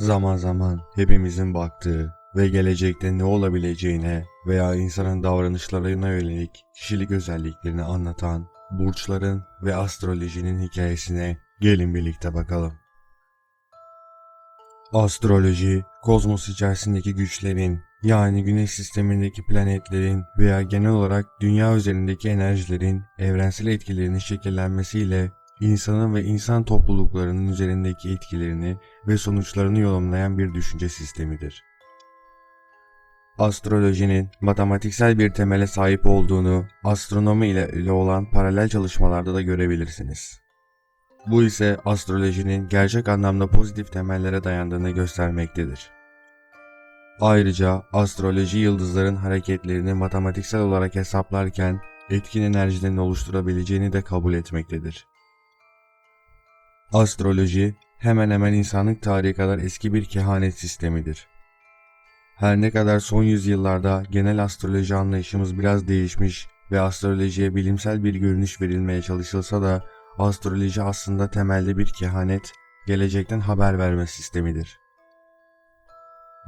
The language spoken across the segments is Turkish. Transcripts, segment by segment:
Zaman zaman hepimizin baktığı ve gelecekte ne olabileceğine veya insanın davranışlarına yönelik kişilik özelliklerini anlatan burçların ve astrolojinin hikayesine gelin birlikte bakalım. Astroloji, kozmos içerisindeki güçlerin, yani güneş sistemindeki planetlerin veya genel olarak dünya üzerindeki enerjilerin evrensel etkilerinin şekillenmesiyle insanın ve insan topluluklarının üzerindeki etkilerini ve sonuçlarını yorumlayan bir düşünce sistemidir. Astrolojinin matematiksel bir temele sahip olduğunu astronomi ile, olan paralel çalışmalarda da görebilirsiniz. Bu ise astrolojinin gerçek anlamda pozitif temellere dayandığını göstermektedir. Ayrıca astroloji yıldızların hareketlerini matematiksel olarak hesaplarken etkin enerjilerin oluşturabileceğini de kabul etmektedir. Astroloji hemen hemen insanlık tarihi kadar eski bir kehanet sistemidir. Her ne kadar son yüzyıllarda genel astroloji anlayışımız biraz değişmiş ve astrolojiye bilimsel bir görünüş verilmeye çalışılsa da astroloji aslında temelde bir kehanet, gelecekten haber verme sistemidir.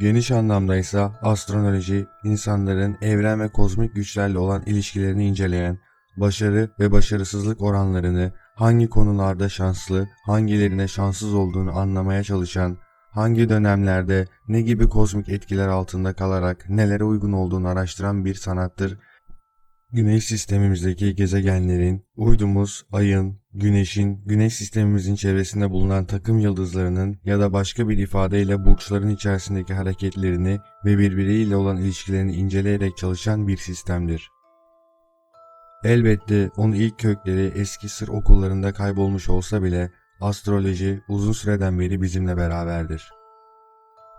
Geniş anlamda ise astroloji, insanların evren ve kozmik güçlerle olan ilişkilerini inceleyen, başarı ve başarısızlık oranlarını, hangi konularda şanslı, hangilerine şanssız olduğunu anlamaya çalışan, hangi dönemlerde ne gibi kozmik etkiler altında kalarak nelere uygun olduğunu araştıran bir sanattır. Güneş sistemimizdeki gezegenlerin, uydumuz, ayın, güneşin, güneş sistemimizin çevresinde bulunan takım yıldızlarının ya da başka bir ifadeyle burçların içerisindeki hareketlerini ve birbiriyle olan ilişkilerini inceleyerek çalışan bir sistemdir. Elbette onun ilk kökleri eski sır okullarında kaybolmuş olsa bile astroloji uzun süreden beri bizimle beraberdir.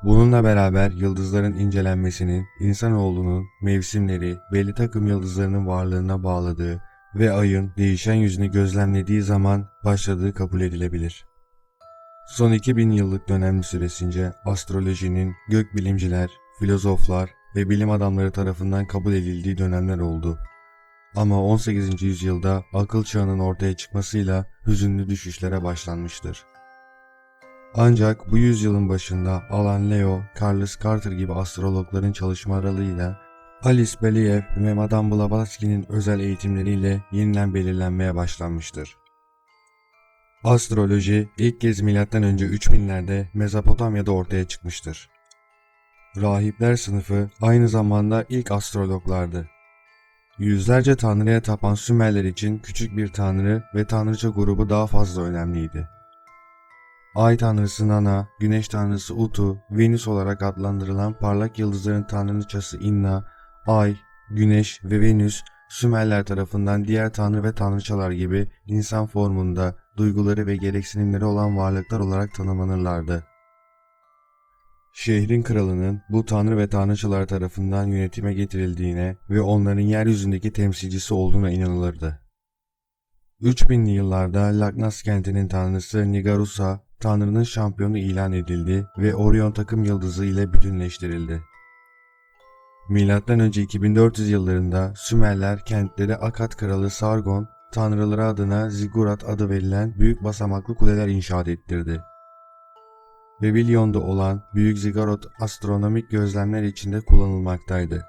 Bununla beraber yıldızların incelenmesinin insanoğlunun mevsimleri belli takım yıldızlarının varlığına bağladığı ve ayın değişen yüzünü gözlemlediği zaman başladığı kabul edilebilir. Son 2000 yıllık dönem süresince astrolojinin gökbilimciler, filozoflar ve bilim adamları tarafından kabul edildiği dönemler oldu. Ama 18. yüzyılda akıl çağının ortaya çıkmasıyla hüzünlü düşüşlere başlanmıştır. Ancak bu yüzyılın başında Alan Leo, Carlos Carter gibi astrologların çalışmalarıyla Alice Believ ve Madame Blavatsky'nin özel eğitimleriyle yeniden belirlenmeye başlanmıştır. Astroloji ilk kez M.Ö. 3000'lerde Mezopotamya'da ortaya çıkmıştır. Rahipler sınıfı aynı zamanda ilk astrologlardı. Yüzlerce tanrıya tapan Sümerler için küçük bir tanrı ve tanrıça grubu daha fazla önemliydi. Ay tanrısı Nana, güneş tanrısı Utu, Venüs olarak adlandırılan parlak yıldızların tanrıçası Inna, Ay, Güneş ve Venüs Sümerler tarafından diğer tanrı ve tanrıçalar gibi insan formunda duyguları ve gereksinimleri olan varlıklar olarak tanımlanırlardı. Şehrin kralının bu tanrı ve tanrıçalar tarafından yönetime getirildiğine ve onların yeryüzündeki temsilcisi olduğuna inanılırdı. 3000'li yıllarda Lagnas kentinin tanrısı Nigarusa, tanrının şampiyonu ilan edildi ve Orion takım yıldızı ile bütünleştirildi. Milattan önce 2400 yıllarında Sümerler kentleri Akat kralı Sargon, tanrıları adına Ziggurat adı verilen büyük basamaklı kuleler inşa ettirdi. Babilon'da olan Büyük Ziggurat astronomik gözlemler içinde kullanılmaktaydı.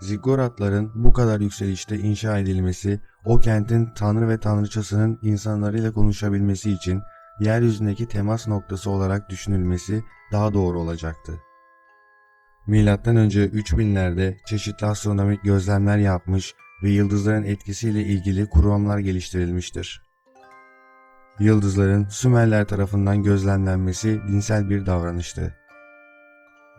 Zigguratların bu kadar yükselişte inşa edilmesi, o kentin tanrı ve tanrıçasının insanlarıyla konuşabilmesi için yeryüzündeki temas noktası olarak düşünülmesi daha doğru olacaktı. Milattan önce 3000'lerde çeşitli astronomik gözlemler yapmış ve yıldızların etkisiyle ilgili kuramlar geliştirilmiştir. Yıldızların Sümerler tarafından gözlemlenmesi dinsel bir davranıştı.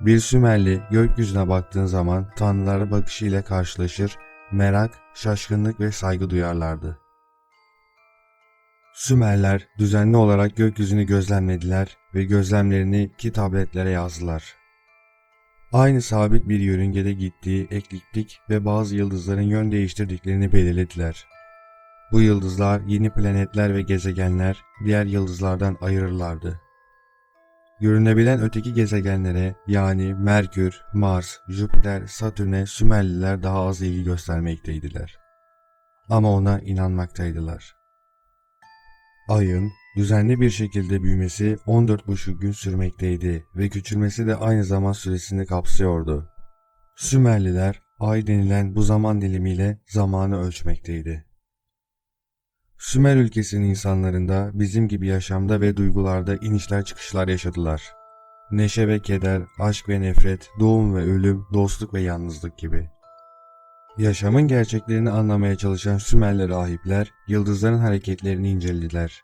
Bir Sümerli gökyüzüne baktığın zaman tanrılara bakışıyla karşılaşır, merak, şaşkınlık ve saygı duyarlardı. Sümerler düzenli olarak gökyüzünü gözlemlediler ve gözlemlerini iki tabletlere yazdılar. Aynı sabit bir yörüngede gittiği ekliptik ve bazı yıldızların yön değiştirdiklerini belirlediler. Bu yıldızlar yeni planetler ve gezegenler diğer yıldızlardan ayırırlardı. Görünebilen öteki gezegenlere yani Merkür, Mars, Jüpiter, Satürn'e Sümerliler daha az ilgi göstermekteydiler. Ama ona inanmaktaydılar. Ayın, Düzenli bir şekilde büyümesi 14,5 gün sürmekteydi ve küçülmesi de aynı zaman süresini kapsıyordu. Sümerliler ay denilen bu zaman dilimiyle zamanı ölçmekteydi. Sümer ülkesinin insanlarında bizim gibi yaşamda ve duygularda inişler çıkışlar yaşadılar. Neşe ve keder, aşk ve nefret, doğum ve ölüm, dostluk ve yalnızlık gibi. Yaşamın gerçeklerini anlamaya çalışan Sümerli rahipler, yıldızların hareketlerini incelediler.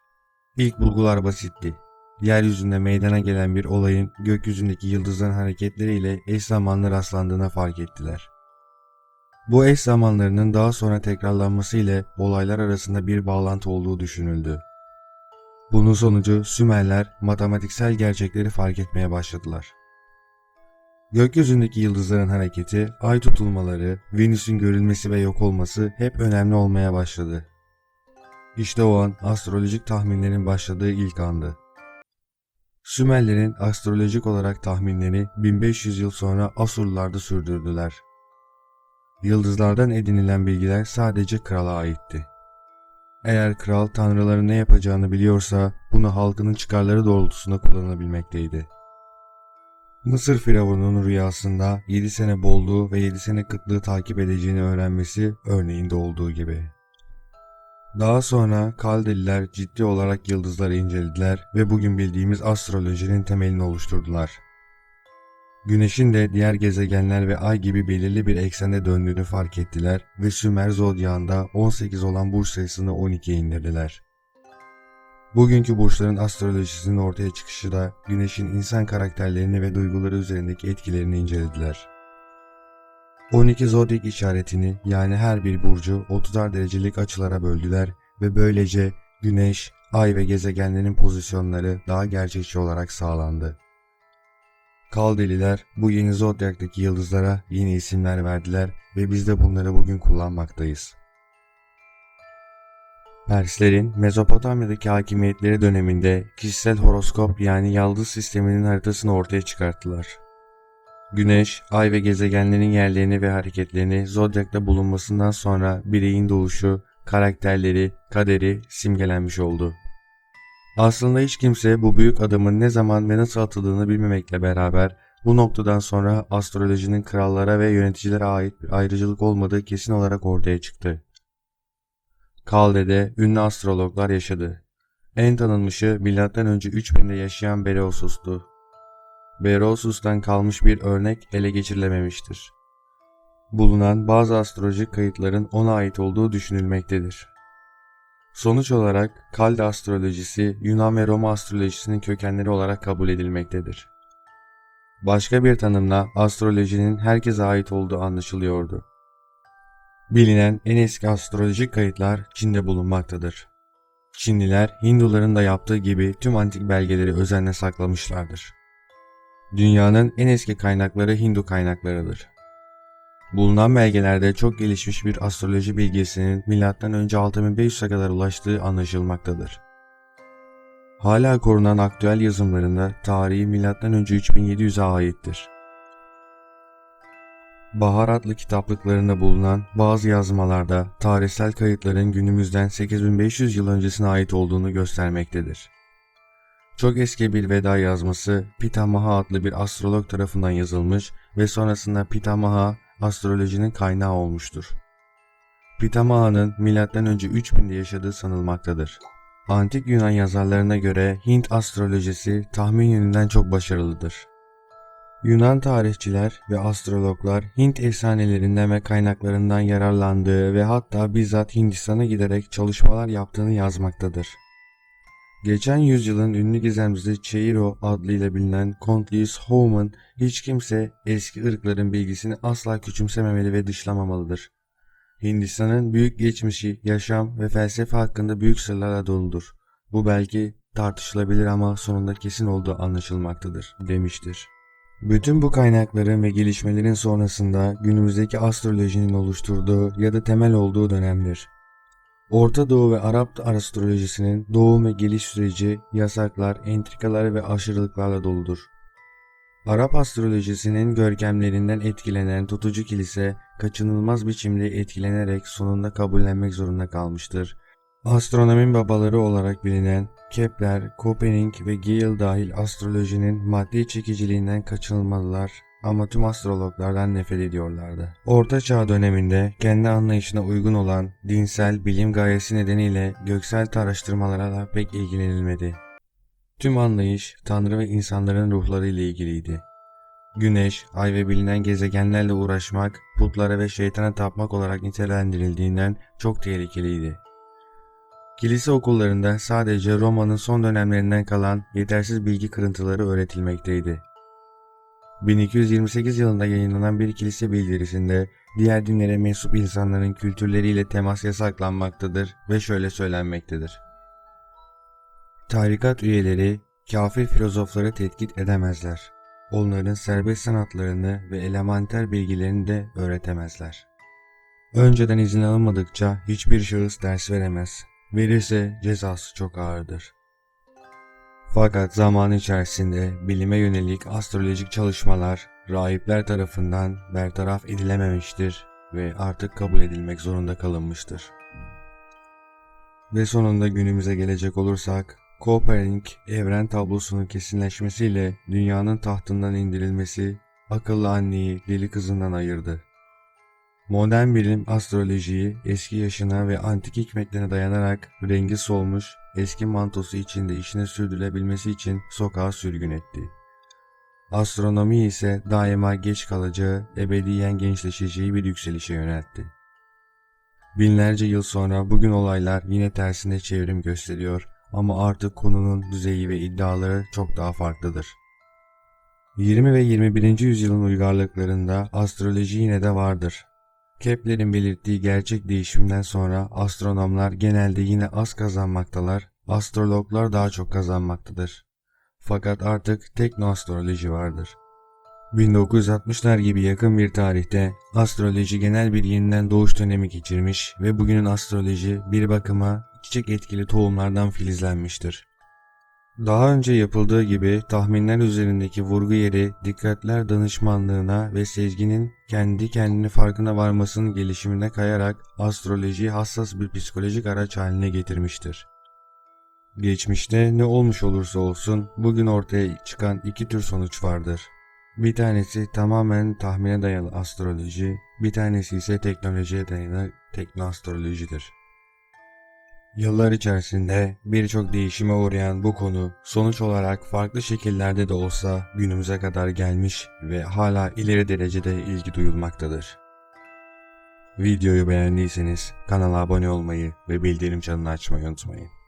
İlk bulgular basitti. Yeryüzünde meydana gelen bir olayın gökyüzündeki yıldızların hareketleriyle eş zamanlı rastlandığına fark ettiler. Bu eş zamanlarının daha sonra tekrarlanması ile olaylar arasında bir bağlantı olduğu düşünüldü. Bunun sonucu Sümerler matematiksel gerçekleri fark etmeye başladılar. Gökyüzündeki yıldızların hareketi, ay tutulmaları, Venüs'ün görülmesi ve yok olması hep önemli olmaya başladı. İşte o an astrolojik tahminlerin başladığı ilk andı. Sümerlerin astrolojik olarak tahminleri 1500 yıl sonra Asurlular da sürdürdüler. Yıldızlardan edinilen bilgiler sadece krala aitti. Eğer kral tanrıların ne yapacağını biliyorsa bunu halkının çıkarları doğrultusunda kullanabilmekteydi. Mısır firavununun rüyasında 7 sene bolluğu ve 7 sene kıtlığı takip edeceğini öğrenmesi örneğinde olduğu gibi. Daha sonra Kaldeliler ciddi olarak yıldızları incelediler ve bugün bildiğimiz astrolojinin temelini oluşturdular. Güneşin de diğer gezegenler ve ay gibi belirli bir eksende döndüğünü fark ettiler ve Sümer zodyağında 18 olan burç sayısını 12'ye indirdiler. Bugünkü burçların astrolojisinin ortaya çıkışı da Güneş'in insan karakterlerini ve duyguları üzerindeki etkilerini incelediler. 12 zodyak işaretini yani her bir burcu 30'ar derecelik açılara böldüler ve böylece Güneş, Ay ve gezegenlerin pozisyonları daha gerçekçi olarak sağlandı. Kaldeliler bu yeni zodyaktaki yıldızlara yeni isimler verdiler ve biz de bunları bugün kullanmaktayız. Perslerin Mezopotamya'daki hakimiyetleri döneminde kişisel horoskop yani yıldız sisteminin haritasını ortaya çıkarttılar. Güneş, ay ve gezegenlerin yerlerini ve hareketlerini zodyakta bulunmasından sonra bireyin doğuşu, karakterleri, kaderi simgelenmiş oldu. Aslında hiç kimse bu büyük adamın ne zaman ve nasıl atıldığını bilmemekle beraber bu noktadan sonra astrolojinin krallara ve yöneticilere ait bir ayrıcalık olmadığı kesin olarak ortaya çıktı. Kalde'de ünlü astrologlar yaşadı. En tanınmışı M.Ö. 3000'de yaşayan Berosus'tu. Berosus'tan kalmış bir örnek ele geçirilememiştir. Bulunan bazı astrolojik kayıtların ona ait olduğu düşünülmektedir. Sonuç olarak Kalde astrolojisi Yunan ve Roma astrolojisinin kökenleri olarak kabul edilmektedir. Başka bir tanımla astrolojinin herkese ait olduğu anlaşılıyordu. Bilinen en eski astrolojik kayıtlar Çin'de bulunmaktadır. Çinliler Hinduların da yaptığı gibi tüm antik belgeleri özenle saklamışlardır. Dünyanın en eski kaynakları Hindu kaynaklarıdır. Bulunan belgelerde çok gelişmiş bir astroloji bilgisinin M.Ö. 6500'e kadar ulaştığı anlaşılmaktadır. Hala korunan aktüel yazımlarında tarihi M.Ö. 3700'e aittir. Bahar adlı kitaplıklarında bulunan bazı yazmalarda tarihsel kayıtların günümüzden 8500 yıl öncesine ait olduğunu göstermektedir. Çok eski bir veda yazması Pitamaha adlı bir astrolog tarafından yazılmış ve sonrasında Pitamaha astrolojinin kaynağı olmuştur. Pitamaha'nın M.Ö. 3000'de yaşadığı sanılmaktadır. Antik Yunan yazarlarına göre Hint astrolojisi tahmin yönünden çok başarılıdır. Yunan tarihçiler ve astrologlar Hint efsanelerinden ve kaynaklarından yararlandığı ve hatta bizzat Hindistan'a giderek çalışmalar yaptığını yazmaktadır. Geçen yüzyılın ünlü gizemcisi Cheiro adıyla bilinen Contlius Howe'un hiç kimse eski ırkların bilgisini asla küçümsememeli ve dışlamamalıdır. Hindistan'ın büyük geçmişi, yaşam ve felsefe hakkında büyük sırlarla doludur. Bu belki tartışılabilir ama sonunda kesin olduğu anlaşılmaktadır, demiştir. Bütün bu kaynakların ve gelişmelerin sonrasında günümüzdeki astrolojinin oluşturduğu ya da temel olduğu dönemdir. Orta Doğu ve Arap astrolojisinin doğum ve geliş süreci, yasaklar, entrikalar ve aşırılıklarla doludur. Arap astrolojisinin görkemlerinden etkilenen tutucu kilise kaçınılmaz biçimde etkilenerek sonunda kabullenmek zorunda kalmıştır. Astronomin babaları olarak bilinen Kepler, Kopernik ve Gale dahil astrolojinin maddi çekiciliğinden kaçınılmadılar ama astrologlardan nefret ediyorlardı. Orta Çağ döneminde kendi anlayışına uygun olan dinsel bilim gayesi nedeniyle göksel araştırmalara da pek ilgilenilmedi. Tüm anlayış Tanrı ve insanların ruhları ile ilgiliydi. Güneş, ay ve bilinen gezegenlerle uğraşmak, putlara ve şeytana tapmak olarak nitelendirildiğinden çok tehlikeliydi. Kilise okullarında sadece Roma'nın son dönemlerinden kalan yetersiz bilgi kırıntıları öğretilmekteydi. 1228 yılında yayınlanan bir kilise bildirisinde diğer dinlere mensup insanların kültürleriyle temas yasaklanmaktadır ve şöyle söylenmektedir. Tarikat üyeleri kafir filozofları tetkit edemezler. Onların serbest sanatlarını ve elementer bilgilerini de öğretemezler. Önceden izin alınmadıkça hiçbir şahıs ders veremez. Verirse cezası çok ağırdır. Fakat zaman içerisinde bilime yönelik astrolojik çalışmalar rahipler tarafından bertaraf edilememiştir ve artık kabul edilmek zorunda kalınmıştır. Ve sonunda günümüze gelecek olursak, Kopernik evren tablosunun kesinleşmesiyle dünyanın tahtından indirilmesi akıllı anneyi deli kızından ayırdı. Modern bilim astrolojiyi eski yaşına ve antik hikmetlerine dayanarak rengi solmuş eski mantosu içinde işine sürdürülebilmesi için sokağa sürgün etti. Astronomi ise daima geç kalacağı, ebediyen gençleşeceği bir yükselişe yöneltti. Binlerce yıl sonra bugün olaylar yine tersine çevrim gösteriyor ama artık konunun düzeyi ve iddiaları çok daha farklıdır. 20 ve 21. yüzyılın uygarlıklarında astroloji yine de vardır. Kepler'in belirttiği gerçek değişimden sonra astronomlar genelde yine az kazanmaktalar, astrologlar daha çok kazanmaktadır. Fakat artık teknoastroloji vardır. 1960'lar gibi yakın bir tarihte astroloji genel bir yeniden doğuş dönemi geçirmiş ve bugünün astroloji bir bakıma çiçek etkili tohumlardan filizlenmiştir. Daha önce yapıldığı gibi tahminler üzerindeki vurgu yeri dikkatler danışmanlığına ve sezginin kendi kendini farkına varmasının gelişimine kayarak astrolojiyi hassas bir psikolojik araç haline getirmiştir. Geçmişte ne olmuş olursa olsun bugün ortaya çıkan iki tür sonuç vardır. Bir tanesi tamamen tahmine dayalı astroloji, bir tanesi ise teknolojiye dayalı teknoastrolojidir. Yıllar içerisinde birçok değişime uğrayan bu konu sonuç olarak farklı şekillerde de olsa günümüze kadar gelmiş ve hala ileri derecede ilgi duyulmaktadır. Videoyu beğendiyseniz kanala abone olmayı ve bildirim çanını açmayı unutmayın.